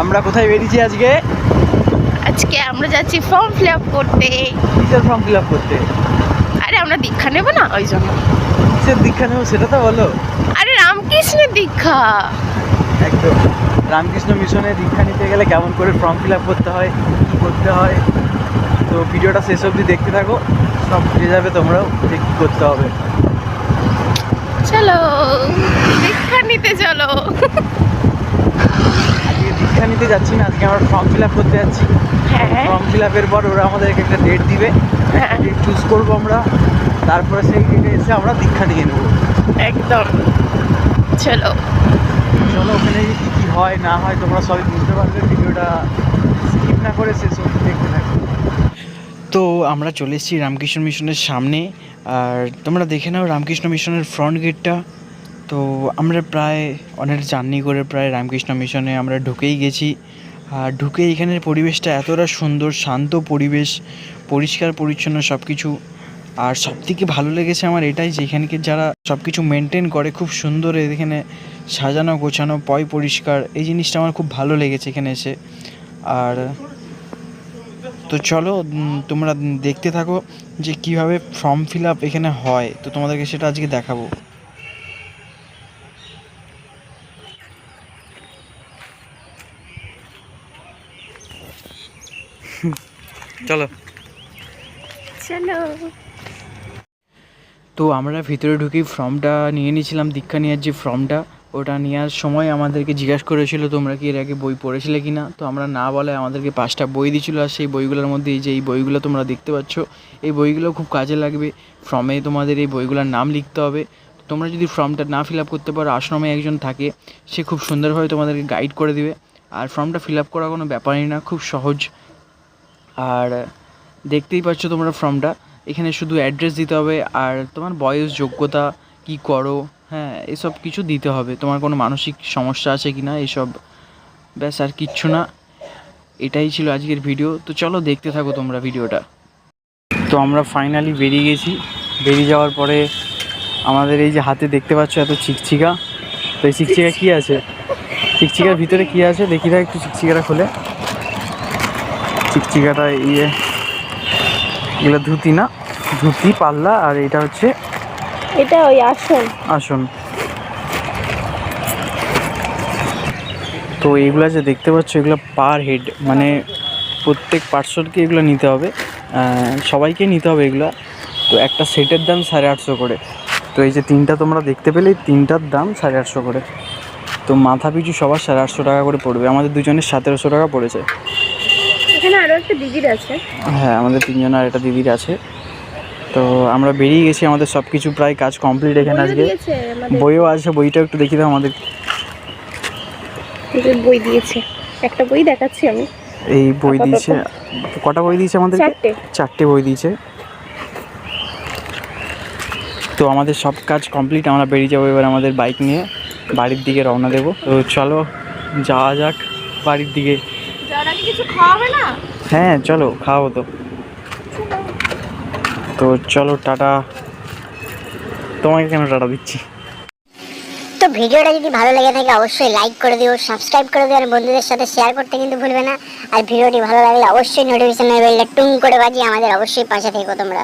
আমরা কোথায় বেরিয়েছি আজকে? আজকে আমরা যাচ্ছি ফর্ম ফিল আপ করতে। কিসের ফর্ম ফিল আপ করতে? আরে আমরা দীক্ষা নেব না? ওই জন্য। কিসের দীক্ষা নেব সেটা তো বলো। আরে রামকৃষ্ণের দীক্ষা। একদম। রামকৃষ্ণ মিশনে দীক্ষা নিতে গেলে কেমন করে ফর্ম ফিল আপ করতে হয় কী করতে হয়? তো ভিডিওটা শেষ অবধি দেখতে থাকো। সব বুঝে যাবে তোমরাও যে কী করতে হবে। চলো দীক্ষা নিতে চলো। নিতে যাচ্ছি না আজকে আমরা ফর্ম ফিল আপ করতে যাচ্ছি। হ্যাঁ। ফর্ম ফিল আপের পর ওরা আমাদেরকে একটা ডেট দিবে। হ্যাঁ। ডেট চুজ করব আমরা। তারপরে সেই ডেটে এসে আমরা দীক্ষা নিয়ে নেব। একদম। চলো। চলো ওখানে কী কী হয় না হয় তোমরা সবই বুঝতে পারবে। ভিডিওটা স্কিপ না করে শেষ অবধি দেখতে থাকো। তো আমরা চলে এসেছি রামকৃষ্ণ মিশনের সামনে। আর তোমরা দেখে নাও রামকৃষ্ণ মিশনের ফ্রন্ট গেটটা তো আমরা প্রায় অনেক জার্নি করে প্রায় রামকৃষ্ণ মিশনে আমরা ঢুকেই গেছি। আর ঢুকে এখানের পরিবেশটা এতটা সুন্দর, শান্ত পরিবেশ, পরিষ্কার, পরিচ্ছন্ন সব কিছু আর সবথেকে ভালো লেগেছে আমার এটাই যে এখানকে যারা সব কিছু মেনটেন করে, খুব সুন্দর এখানে সাজানো, গোছানো, পয় পরিষ্কার, এই জিনিসটা আমার খুব ভালো লেগেছে এখানে এসে। আর তো চলো তোমরা দেখতে থাকো যে কীভাবে ফর্ম ফিল আপ এখানে হয়। তো তোমাদেরকে সেটা আজকে দেখাবো। চলো। চলো। তো আমরা ভিতরে ঢুকি ফর্মটা নিয়ে নিয়েছিলাম দীক্ষা নেওয়ার যে ফর্মটা ওটা নেওয়ার সময় আমাদেরকে জিজ্ঞাসা করেছিল তোমরা কি এর আগে বই পড়েছিলে কি না? তো আমরা না বলে আমাদেরকে পাঁচটা বই দিয়েছিলো আর সেই বইগুলোর মধ্যে এই যে এই বইগুলো তোমরা দেখতে পাচ্ছ এই বইগুলো খুব কাজে লাগবে। ফর্মে তোমাদের এই বইগুলোর নাম লিখতে হবে। তোমরা যদি ফর্মটা না ফিল আপ করতে পারো আশ্রমে একজন থাকে সে খুব সুন্দরভাবে তোমাদেরকে গাইড করে দিবে। আর ফর্মটা ফিল আপ করা কোনো ব্যাপারই না খুব সহজ। আর দেখতেই পাচ্ছ তোমরা ফর্মটা। এখানে শুধু অ্যাড্রেস দিতে হবে আর তোমার বয়স, যোগ্যতা, কি করো হ্যাঁ এসব কিছু দিতে হবে। তোমার কোনো মানসিক সমস্যা আছে কি না এসব ব্যাস আর কিচ্ছু না। এটাই ছিল আজকের ভিডিও তো চলো দেখতে থাকো তোমরা ভিডিওটা তো আমরা ফাইনালি বেরিয়ে গেছি। বেরিয়ে যাওয়ার পরে আমাদের এই যে হাতে দেখতে পাচ্ছ এত চিকচিকা। তো এই চিকচিকা কী আছে? চিকচিকার ভিতরে কী আছে? দেখি না একটু চিকচিকাটা খুলে। চিকচিকাটা ইয়ে এগুলো ধুতি না ধুতি পাল্লা আর এটা হচ্ছে এটা ওই আসন। আসন। তো এগুলো যে দেখতে পাচ্ছ এগুলো পার হেড মানে প্রত্যেক পার্সনকে এগুলো নিতে হবে সবাইকে নিতে হবে এগুলো। তো একটা সেটের দাম সাড়ে আটশো করে। তো এই যে তিনটা তোমরা দেখতে পেলে তিনটার দাম সাড়ে আটশো করে। তো মাথা পিছু সবার সাড়ে আটশো টাকা করে পড়বে আমাদের দুজনের সতেরোশো টাকা পড়েছে। একটা দিদির আছে। হ্যাঁ আমাদের তিনজন আর একটা দিদির আছে। তো আমরা বেরিয়ে গেছি আমাদের সব কিছু প্রায় কাজ কমপ্লিট এখানে আজকে। বইও আছে বইটা একটু দেখি দাও আমাদের। বই দিয়েছে। একটা বই দেখাচ্ছি আমি। এই বই দিয়েছে কটা বই দিয়েছে আমাদের? চারটে। চারটে বই দিয়েছে। তো আমাদের সব কাজ কমপ্লিট আমরা বেরিয়ে যাব এবার আমাদের বাইক নিয়ে। বাড়ির দিকে রওনা দেবো। তো চলো যাওয়া যাক বাড়ির দিকে। কিছু খাওয়াবে না? হ্যাঁ চলো, খাও তো। তো চলো, টাটা। তোমাকে কেন টাটা দিচ্ছি? তো ভিডিওটা যদি ভালো লেগে থাকে, অবশ্যই লাইক করে দিও সাবস্ক্রাইব করে দিও, আর বন্ধুদের সাথে শেয়ার করতে কিন্তু ভুলবে না। আর ভিডিওটি ভালো লাগলে অবশ্যই নোটিফিকেশনের বেলটা টুং করে বাজিয়ে আমাদের অবশ্যই পাশে থেকো তোমরা।